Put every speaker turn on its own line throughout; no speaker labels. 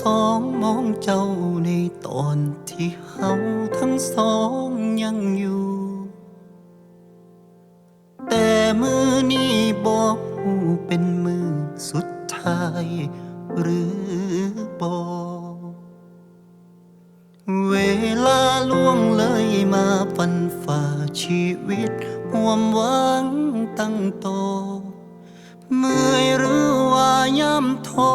สองมองเจ้าในตอนที่เฮาทั้งสองยังอยู่ แต่มือนี้บอกหูเป็นมือสุดท้าย หรือบอกเวลาล่วงเลยมาฟันฝ่าชีวิตห่วมหวังตั้งโต เมื่อยหรือว่าย่ำท้อ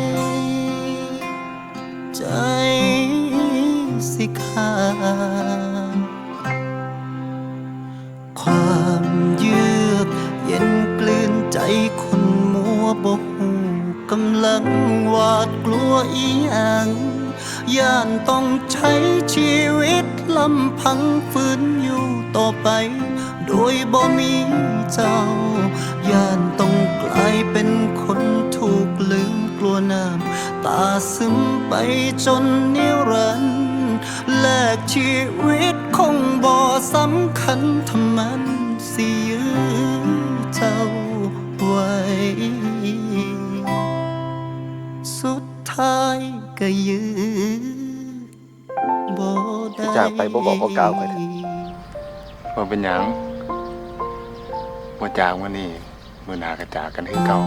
ความเยือกเย็นกลืนใจคนมัวบ่หูกำลังหวาดกลัวอีหยังย่านต้องใช้ชีวิตลำพังฝืนอยู่ต่อไป โดยบ่มีเจ้า ย่านต้องกลายเป็นคนถูกลืมกลัวน้ำตาซึมไปจนนิรันดร์แลกชีวิตคง บ่สำคัญทำมันสิยื้อเจ้าไว้ สุดท้ายก็ยื้อบ่ได้
จากไปบ่บอกบ่กล่าวไปเถอะ ว่าเป็นหยังว่าจากมื่อนี้มื่อหนากระจากกันคือเก่า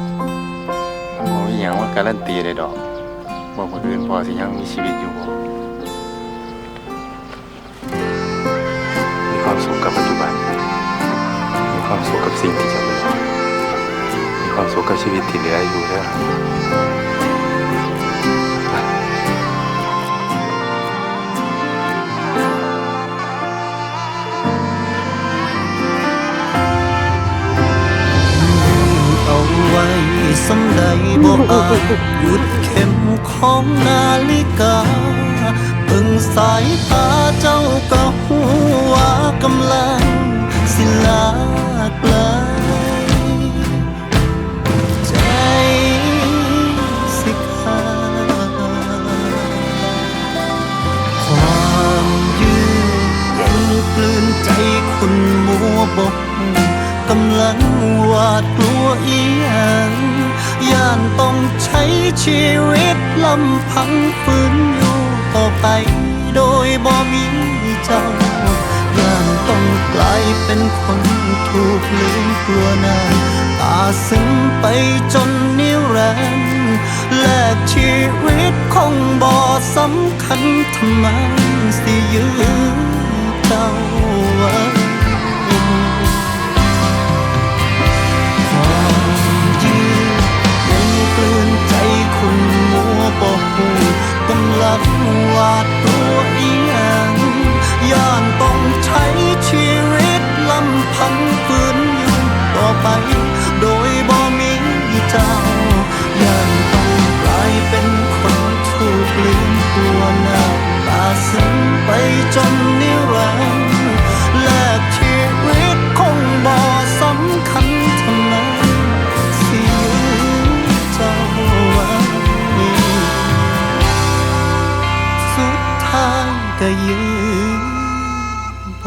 มันบ่มีหยังว่าการันตีได้ดอกว่มื่ออื่นพอสิยังมีชีวิตอยู่บ่ ความสุขกับปัจจุบัน มีความสุขกับสิ่งที่จะเหลือมีความสุขกับชีวิตที่เหลืออยู่เด้อ
เอาไว้สำใดบ่อาจหยุดเข็มของนาฬิกา เบิ่งสายตาเจ้าก็หูว่ากำลังสิลาไกลใจสิขาดความยืดเย็นกลืนใจคุณมัวบกกำลังหวาดกลัวอียงย่านต้องใช้ชีวิตลำพังฝืนอยู่ ต่อไป โดยบ่มีเจ้าย่านต้องกลายเป็นคนถูกลืมกลัวนานตาซึ้งไปจนนิรันดร์แลกชีวิตคงบ่สำคัญทำไมสิยื้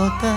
สุ